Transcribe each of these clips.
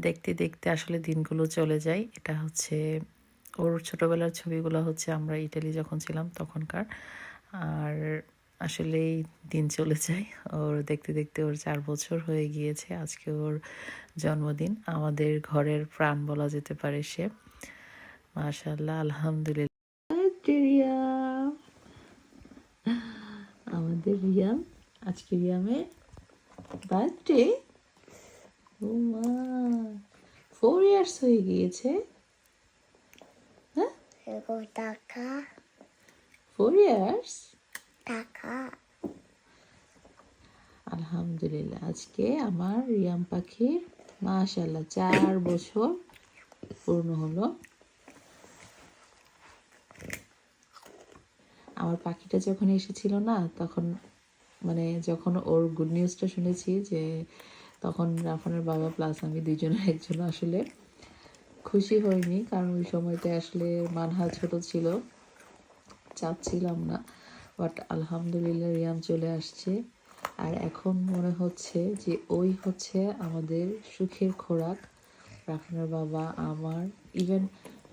দেখতে দেখতে আসলে দিনগুলো চলে যায়। এটা হচ্ছে, ওর ছোটোবেলার ছবিগুলো হচ্ছে আমরা ইটালি যখন ছিলাম তখনকার। আর আসলেই দিন চলে যায়। ওর দেখতে দেখতে ওর চার বছর হয়ে গিয়েছে। আজকে ওর জন্মদিন। আমাদের ঘরের প্রাণ বলা যেতে পারে সে। মাশাল্লাহ আলহামদুলিল্লাহ। আমাদের রিয়াম, আজকে রিয়ামের বার্থডে মা ফোর ইয়ার্স হয়ে গিয়েছে? হ্যাঁ? টাকা। ফোর ইয়ার্স টাকা। আলহামদুলিল্লাহ আজকে আমার রিয়াম পাখির মাশাল্লাহ চার বছর পূর্ণ হলো। আমার পাখিটা যখন এসেছিল না তখন মানে যখন ওর গুড নিউজটা শুনেছি যে তখন রাফানের বাবা প্লাস আমি দুজনের একজন আসলে খুশি হইনি, কারণ ওই সময়টা আসলে মানহা ছোট ছিল চাচ্ছিলাম না বাট আলহামদুলিল্লাহ রিয়াম চলে আসছে। আর এখন মনে হচ্ছে যে ওই হচ্ছে আমাদের সুখের খোরাক, রাফানের বাবা, আমার ইভেন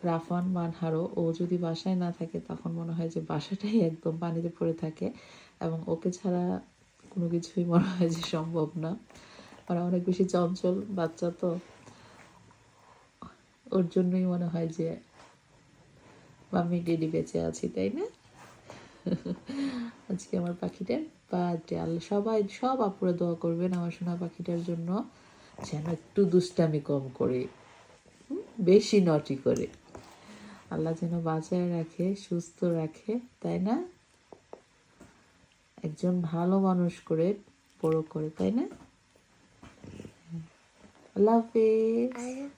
রাফান, মানহারও, ও যদি বাসায় না থাকে তখন মনে হয় যে বাসাটাই একদম পানিতে পড়ে থাকে এবং ওকে ছাড়া কোনো কিছুই মনে হয় যে সম্ভব না। মানে অনেক বেশি চঞ্চল বাচ্চা তো ওর জন্যই মনে হয় যে মাম্মি ডেডি বেঁচে আছি, তাই না? আজকে আমার পাখিটার বার্থডে সবাই, সব আপুরে দোয়া করবেন আমার সোনা পাখিটার জন্য যেন একটু দুষ্টামি কম করে বেশি নটি করে। আল্লাহ যেন বাঁচায় রাখে, সুস্থ রাখে, তাই না? একজন ভালো মানুষ করে, বড় করে, তাই না? আল্লাহ হাফিজ আর